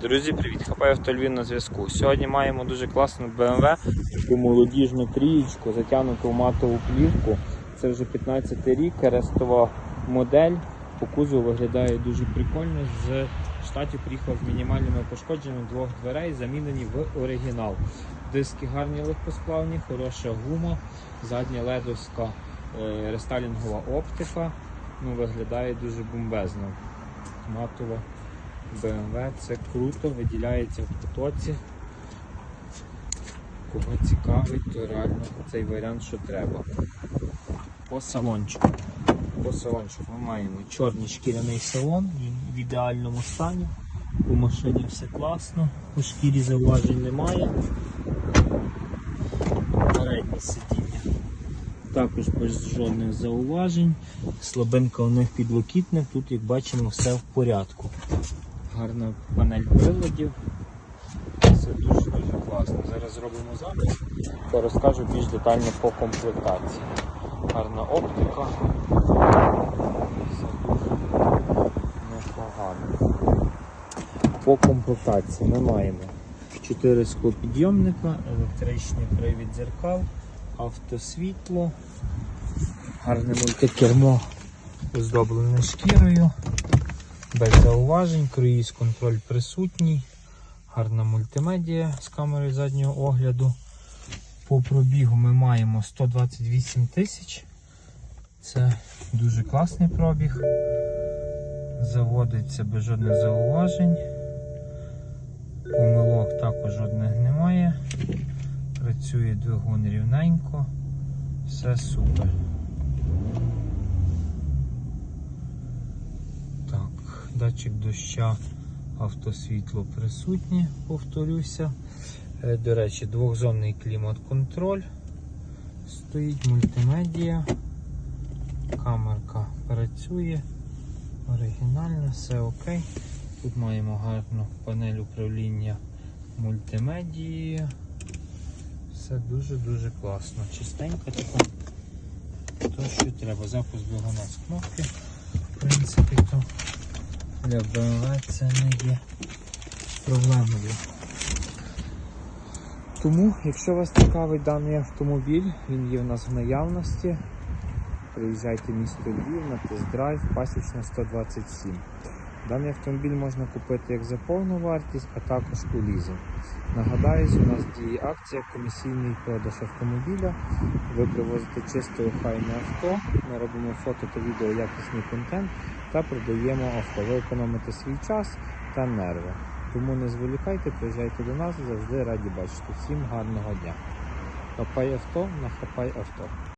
Друзі, привіт! Хапай авто Львів на зв'язку. Сьогодні маємо дуже класну BMW, таку молодіжну трієчку, затягнуту в матову плівку. Це вже 15 рік, рестова модель. По кузову виглядає дуже прикольно. З штатів приїхав з мінімальними пошкодженнями двох дверей, замінені в оригінал. Диски гарні легкосплавні, хороша гума, задня ледовська е, рестайлінгова оптика. Ну, виглядає дуже бомбезно. Матова BMW це круто, виділяється в потоці. Кого цікавить, то реально цей варіант, що треба. По салончику. По салончику ми маємо чорний шкіряний салон він в ідеальному стані. У машині все класно, по шкірі зауважень немає. Переднє сидіння. Також без жодних зауважень. Слабинка у них підлокітник, тут, як бачимо, все в порядку гарна панель приладів. Все дуже-дуже класно. Зараз зробимо запис та розкажу більш детально по комплектації. Гарна оптика. Все дуже непогано. По комплектації ми маємо 4 склопідйомника, електричний привід дзеркал, автосвітло, гарне мультикермо оздоблене шкірою без зауважень, круїз контроль присутній, гарна мультимедія з камерою заднього огляду. По пробігу ми маємо 128 тисяч. Це дуже класний пробіг. Заводиться без жодних зауважень. Помилок також жодних немає. Працює двигун рівненько. Все супер. Датчик доща, автосвітло присутнє, повторюся. Е, До речі, двохзонний клімат-контроль. Стоїть мультимедія. Камерка працює. Оригінально, все окей. Тут маємо гарну панель управління мультимедією. Все дуже-дуже класно. Чистенько така. То, що треба. Запуск двигуна з кнопки. В принципі, то для БМВ це не є проблемою. Тому, якщо вас цікавить даний автомобіль, він є в нас в наявності. Приїжджайте в місто Львів на тест-драйв, пасічна 127. Даний автомобіль можна купити як за повну вартість, а також у лізинг. Нагадаю, у нас діє акція комісійний продаж автомобіля. Ви привозите чисте охайне авто, ми робимо фото та відео якісний контент та продаємо авто. Ви економите свій час та нерви. Тому не зволікайте, приїжджайте до нас, завжди раді бачити. Всім гарного дня. Хапай авто на хапай авто.